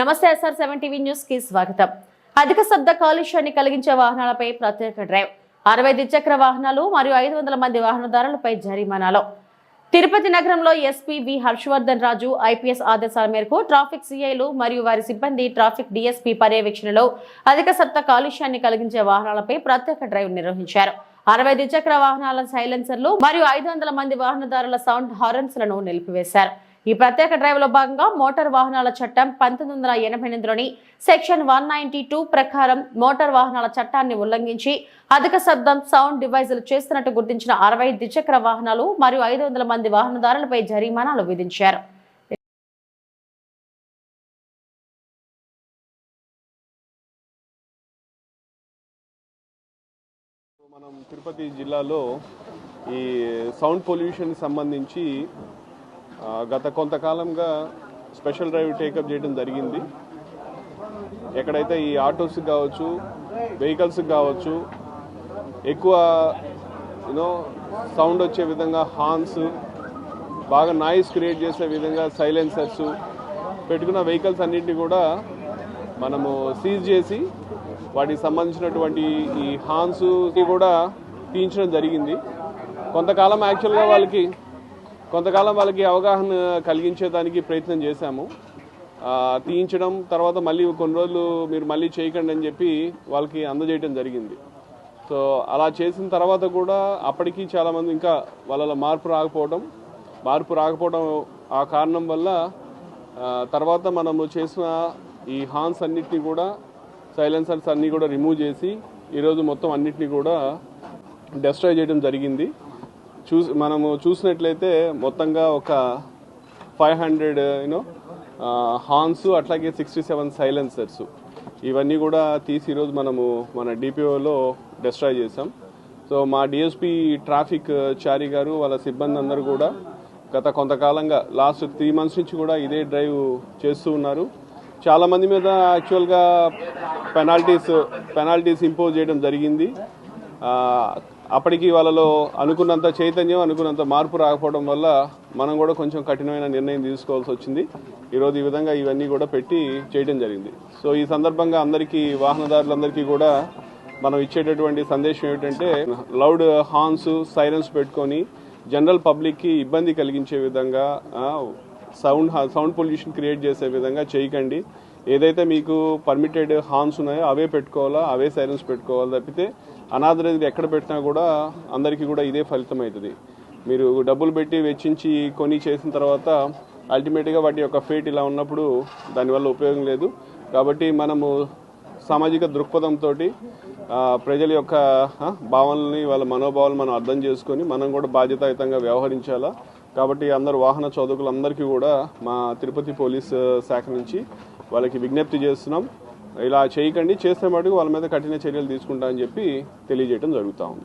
నమస్తే SR seven TV న్యూస్కి స్వాగతం. అధిక శబ్ద కాలుష్యాన్ని కలిగించే వాహనాలపై ప్రత్యేక డ్రైవ్ అరవై ద్విచక్ర వాహనాలు మరియు ఐదు వందల మంది వాహనదారులపై జరిమానాలు. తిరుపతి నగరంలో SP V Harshavardhan Raju IPS ఆదేశాల మేరకు ట్రాఫిక్ సిఐలు మరియు వారి సిబ్బంది ట్రాఫిక్ డిఎస్పీ పర్యవేక్షణలో అధిక శబ్ద కాలుష్యాన్ని కలిగించే వాహనాలపై ప్రత్యేక డ్రైవ్ నిర్వహించారు. అరవై ద్విచక్ర వాహనాల సైలెన్సర్లు మరియు ఐదు వందల మంది వాహనదారుల సౌండ్ హారన్స్లను నిలిపివేశారు. ఈ ప్రత్యేక డ్రైవ్లో భాగంగా మోటార్ వాహనాల చట్టం పంతొమ్మిది వందల ఎనభై ఎనిమిదిలోని సెక్షన్ వన్ నైన్టీ టూ ప్రకారం మోటార్ వాహనాల చట్టాన్ని ఉల్లంఘించి అధిక శబ్దం సౌండ్ డివైజులు చేస్తున్నట్టు గుర్తించిన అరవై ద్విచక్ర వాహనాలు మరియు ఐదు వందల మంది వాహనదారులపై జరిమానాలు విధించారు. మనం తిరుపతి జిల్లాలో ఈ సౌండ్ పొల్యూషన్ సంబంధించి గత కొంతకాలంగా స్పెషల్ డ్రైవ్ టేకప్ చేయడం జరిగింది. ఎక్కడైతే ఈ ఆటోస్కి కావచ్చు వెహికల్స్కి కావచ్చు ఎక్కువ యూనో సౌండ్ వచ్చే విధంగా హార్న్స్ బాగా నాయిస్ క్రియేట్ చేసే విధంగా సైలెన్సర్స్ పెట్టుకున్న వెహికల్స్ అన్నింటినీ కూడా మనము సీజ్ చేసి వాటికి సంబంధించినటువంటి ఈ హార్న్స్ కూడా తీయించడం జరిగింది. కొంతకాలం యాక్చువల్గా వాళ్ళకి కొంతకాలం వాళ్ళకి అవగాహన కలిగించేదానికి ప్రయత్నం చేశాము. తీయించడం తర్వాత మళ్ళీ కొన్ని రోజులు మీరు మళ్ళీ చేయకండి అని చెప్పి వాళ్ళకి అందజేయడం జరిగింది. సో అలా చేసిన తర్వాత కూడా అప్పటికి చాలామంది ఇంకా వాళ్ళ మార్పు రాకపోవడం మార్పు రాకపోవడం ఆ కారణం వల్ల తర్వాత మనము చేసిన ఈ హార్న్స్ అన్నిటినీ కూడా సైలెన్సర్స్ అన్నీ కూడా రిమూవ్ చేసి ఈరోజు మొత్తం అన్నిటినీ కూడా డెస్ట్రాయ్ చేయడం జరిగింది. చూసి మనము చూసినట్లయితే మొత్తంగా ఒక ఫైవ్ హండ్రెడ్ యూనో హార్న్స్ అట్లాగే సిక్స్టీ సెవెన్ సైలెన్సర్స్. ఇవన్నీ కూడా తీసి ఈరోజు మనము మన డిపిఓలో డిస్ట్రాయ్ చేసాం సో మా డిఎస్పి ట్రాఫిక్ చారి గారు వాళ్ళ సిబ్బంది అందరూ కూడా గత కొంతకాలంగా లాస్ట్ త్రీ మంత్స్ నుంచి కూడా ఇదే డ్రైవ్ చేస్తూ ఉన్నారు. చాలా మంది మీద యాక్చువల్గా పెనాల్టీస్ పెనాల్టీస్ ఇంపోజ్ చేయడం జరిగింది. అప్పటికి వాళ్ళలో అనుకున్నంత చైతన్యం అనుకున్నంత మార్పు రాకపోవడం వల్ల మనం కూడా కొంచెం కఠినమైన నిర్ణయం తీసుకోవాల్సి వచ్చింది. ఈరోజు ఈ విధంగా ఇవన్నీ కూడా పెట్టి చేయడం జరిగింది. సో ఈ సందర్భంగా అందరికీ వాహనదారులందరికీ కూడా మనం ఇచ్చేటటువంటి సందేశం ఏమిటంటే లౌడ్ హార్న్స్ సైరన్స్ పెట్టుకొని జనరల్ పబ్లిక్కి ఇబ్బంది కలిగించే విధంగా సౌండ్ సౌండ్ పొల్యూషన్ క్రియేట్ చేసే విధంగా చేయకండి. ఏదైతే మీకు పర్మిటెడ్ హార్న్స్ ఉన్నాయో అవే పెట్టుకోవాలా అవే సైలెన్స్ పెట్టుకోవాలి తప్పితే అనాథరైజ్డ్ ఎక్కడ పెట్టినా కూడా అందరికీ కూడా ఇదే ఫలితం అవుతుంది మీరు డబ్బులు పెట్టి వెచ్చించి కొని చేసిన తర్వాత అల్టిమేట్గా వాటి యొక్క ఫేట్ ఇలా ఉన్నప్పుడు దానివల్ల ఉపయోగం లేదు. కాబట్టి మనము సామాజిక దృక్పథంతో ప్రజల యొక్క భావనల్ని వాళ్ళ మనోభావాలు మనం అర్థం చేసుకొని మనం కూడా బాధ్యతాయుతంగా వ్యవహరించాలా. కాబట్టి అందరు వాహన చోదకులందరికీ కూడా మా తిరుపతి పోలీస్ శాఖ నుంచి వాళ్ళకి విజ్ఞప్తి చేస్తున్నాం. ఇలా చేయకండి చేస్తే మటుకు వాళ్ళ మీద కఠిన చర్యలు తీసుకుంటా అని చెప్పి తెలియజేయడం జరుగుతూ ఉంది.